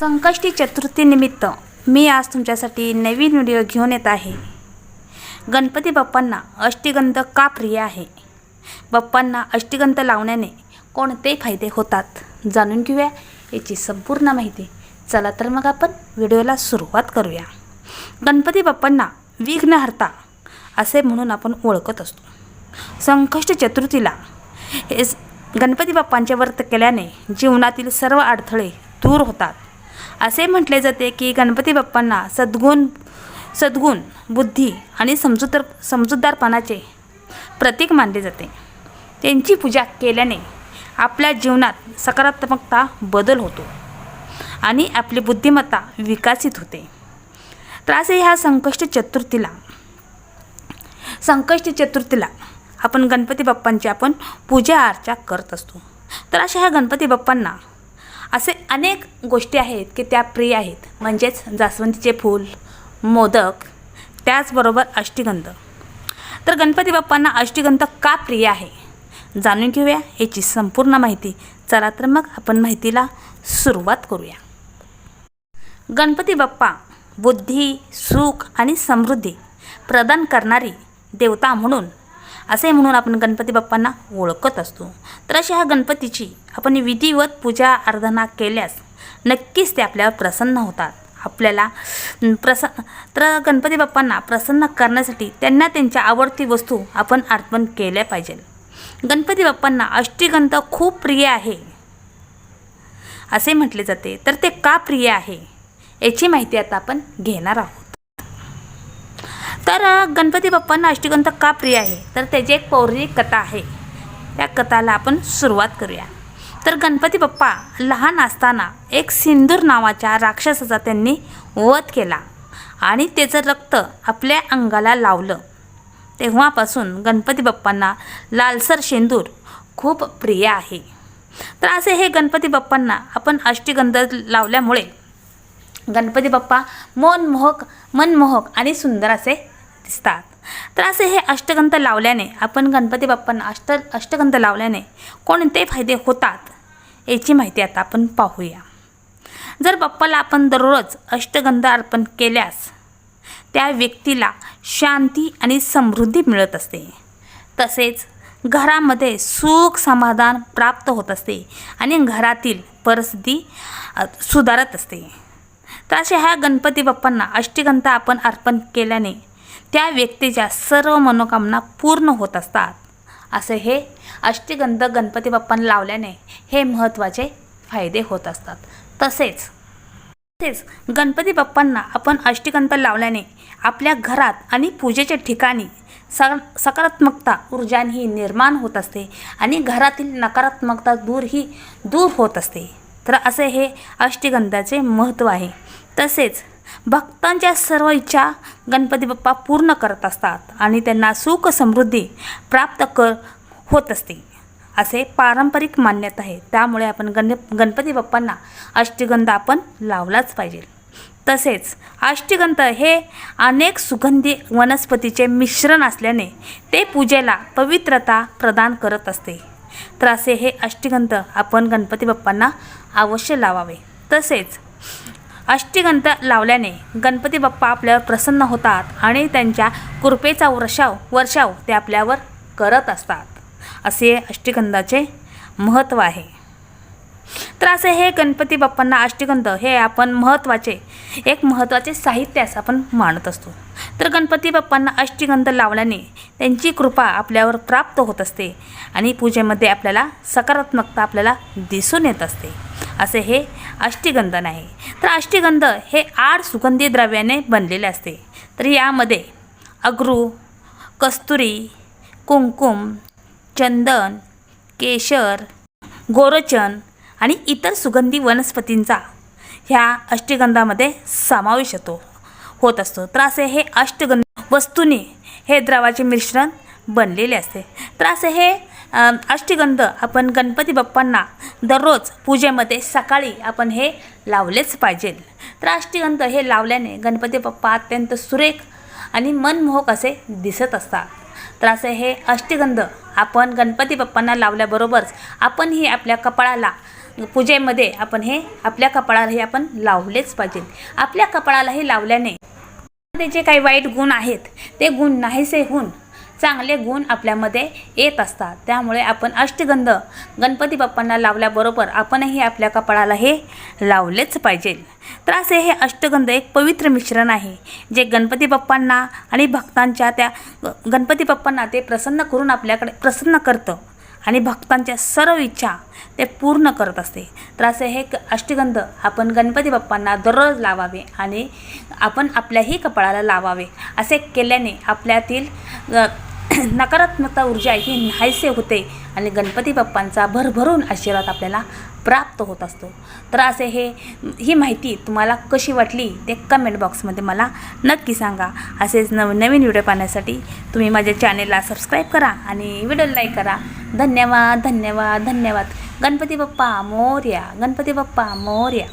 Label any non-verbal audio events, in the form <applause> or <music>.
संकष्टी चतुर्थीनिमित्त मी आज तुमच्यासाठी नवीन व्हिडिओ घेऊन येत आहे. गणपती बाप्पांना अष्टीगंध का प्रिय आहे? बाप्पांना अष्टीगंध लावण्याने कोणते फायदे होतात? जाणून घेऊया याची संपूर्ण माहिती. चला तर मग आपण व्हिडिओला सुरुवात करूया. गणपती बाप्पांना विघ्नहर्ता असे म्हणून आपण ओळखत असतो. संकष्ट चतुर्थीला हे गणपती बाप्पांचे व्रत केल्याने जीवनातील सर्व अडथळे दूर होतात. असे म्हटले जाते की गणपती बाप्पांना सद्गुण सद्गुण बुद्धी आणि समजूतर समजूतदारपणाचे प्रतीक मानले जाते. त्यांची पूजा केल्याने आपल्या जीवनात सकारात्मकता बदल होतो आणि आपली बुद्धिमत्ता विकसित होते. तर ह्या संकष्ट चतुर्थीला संकष्ट चतुर्थीला आपण गणपती बाप्पांची आपण पूजा अर्चा करत असतो. तर अशा ह्या गणपती बाप्पांना असे अनेक गोष्टी आहेत की त्या प्रिय आहेत. म्हणजेच जास्वंदीचे फूल मोदक त्याचबरोबर अष्टीगंध. तर गणपती बाप्पांना अष्टीगंध का प्रिय आहे? जाणून घेऊया याची संपूर्ण माहिती. चला तर मग आपण माहितीला सुरुवात करूया. गणपती बाप्पा बुद्धी सुख आणि समृद्धी प्रदान करणारी देवता म्हणून असे म्हणून आपण गणपती बाप्पांना ओळखत असतो. तर अशा ह्या गणपतीची आपण विधिवत पूजा आराधना केल्यास नक्कीच ते आपल्यावर प्रसन्न होतात. आपल्याला प्रस प्रसन्न तर गणपती बाप्पांना प्रसन्न करण्यासाठी त्यांना त्यांच्या आवडती वस्तू आपण अर्पण केल्या पाहिजे. गणपती बाप्पांना अष्टीगंध खूप प्रिय आहे. असे म्हटले जाते. तर ते का प्रिय आहे? याची माहिती आता आपण घेणार आहोत. तर गणपती बाप्पांना अष्टगंध का प्रिय आहे? तर त्याची एक पौराणिक कथा आहे. त्या कथाला आपण सुरुवात करूया. तर गणपती बाप्पा लहान असताना एक सिंदूर नावाच्या राक्षसाचा त्यांनी वध केला आणि त्याचं रक्त आपल्या अंगाला लावलं. तेव्हापासून गणपती बाप्पांना लालसर शेंदूर खूप प्रिय आहे. तर असे हे गणपती बाप्पांना आपण अष्टगंध लावल्यामुळे गणपती बाप्पा मनमोहक मनमोहक आणि सुंदर असे दिसतात. तर असे हे अष्टगंध लावल्याने आपण गणपती बाप्पांना अष्ट अष्टगंध लावल्याने कोणते फायदे होतात याची माहिती आता आपण पाहूया. जर बाप्पाला आपण दररोज अष्टगंध अर्पण केल्यास त्या व्यक्तीला शांती आणि समृद्धी मिळत असते. तसेच घरामध्ये सुख समाधान प्राप्त होत असते आणि घरातील परिस्थिती सुधारत असते. तर अशा ह्या गणपती बाप्पांना अष्टगंध आपण अर्पण केल्याने त्या व्यक्तीच्या सर्व मनोकामना पूर्ण होत असतात. असे हे अष्टगंध गणपती बाप्पांना लावल्याने हे महत्त्वाचे फायदे होत असतात. तसेच तसेच गणपती बाप्पांना आपण अष्टगंध लावल्याने आपल्या घरात आणि पूजेच्या ठिकाणी सक सकारात्मकता ऊर्जा ही निर्माण होत असते आणि घरातील नकारात्मकता दूर ही दूर होत असते. तर असे हे अष्टगंधाचे महत्त्व आहे. तसेच भक्तांच्या सर्व इच्छा गणपती बाप्पा पूर्ण करत असतात आणि त्यांना सुख समृद्धी प्राप्त कर होत असते. असे पारंपरिक मान्यता आहे. त्यामुळे आपण गण गणपती बाप्पांना अष्टगंध आपण लावलाच पाहिजे. तसेच अष्टगंध हे अनेक सुगंधी वनस्पतीचे मिश्रण असल्याने ते पूजेला पवित्रता प्रदान करत असते. तर असे हे अष्टगंध आपण गणपती बाप्पांना अवश्य लावावे. तसेच अष्टगंध लावल्याने गणपती बाप्पा आपल्यावर प्रसन्न होतात आणि त्यांच्या कृपेचा वर्षाव वर्षाव ते आपल्यावर करत असतात. असे अष्टगंधाचे महत्त्व आहे. तर असे हे गणपती बाप्पांना अष्टगंध हे आपण महत्त्वाचे एक महत्त्वाचे साहित्य असं आपण मानत असतो. तर गणपती बाप्पांना अष्टगंध लावल्याने त्यांची कृपा आपल्यावर प्राप्त होत असते आणि पूजेमध्ये आपल्याला सकारात्मकता आपल्याला दिसून येत असते. असे हे अष्टगंधन आहे तर अष्टगंध हे आठ सुगंधी द्रव्याने बनलेले असते. तर यामध्ये अगरू कस्तुरी कुंकुम चंदन केशर गोरचन आणि इतर सुगंधी वनस्पतींचा ह्या अष्टगंधामध्ये समावेश होतो होत असतो. तर असे हे अष्टगंध वस्तूने हे द्रवाचे मिश्रण बनलेले असते. तर असे हे अष्टगंध आपण गणपती बाप्पांना दररोज पूजेमध्ये सकाळी आपण हे लावलेच पाहिजे. तर अष्टगंध हे लावल्याने गणपती बाप्पा अत्यंत सुरेख आणि मनमोहक असे दिसत असतात. तर असे हे अष्टगंध आपण गणपती बाप्पांना लावल्याबरोबरच आपणही आपल्या कपाळाला पूजेमध्ये आपण हे आपल्या कपाळाला हे आपण लावलेच पाहिजे. आपल्या कपाळाला हे लावल्याने जे काही वाईट गुण आहेत ते गुण नाहीसे होऊन चांगले गुण आपल्यामध्ये येत असतात. त्यामुळे आपण अष्टगंध गणपती बाप्पांना लावल्याबरोबर आपणही आपल्या कपाळाला हे लावलेच पाहिजे. तर असे हे अष्टगंध एक पवित्र मिश्रण आहे जे गणपती बाप्पांना आणि भक्तांच्या त्या गणपती बाप्पांना ते प्रसन्न करून आपल्याकडे प्रसन्न करतं आणि भक्तांच्या सर्व इच्छा ते पूर्ण करत असते. तर असे हे क- अष्टगंध आपण गणपती बाप्पांना दररोज लावावे आणि आपण आपल्याही कपाळाला लावावे असे केल्याने आपल्यातील <clears throat> नकारात्मकता ऊर्जा ही नाहीसे होते आणि गणपती बाप्पांचा भरभरून आशीर्वाद आपल्याला प्राप्त होत असतो. तर असे हे ही माहिती तुम्हाला कशी वाटली ते कमेंट बॉक्समध्ये मला नक्की सांगा. असेच नव नवीन व्हिडिओ पाहण्यासाठी तुम्ही माझ्या चॅनेलला सबस्क्राईब करा आणि व्हिडिओ लाईक करा. धन्यवाद धन्यवाद धन्यवाद. गणपती बाप्पा मोर्या. गणपती बाप्पा मोर्या.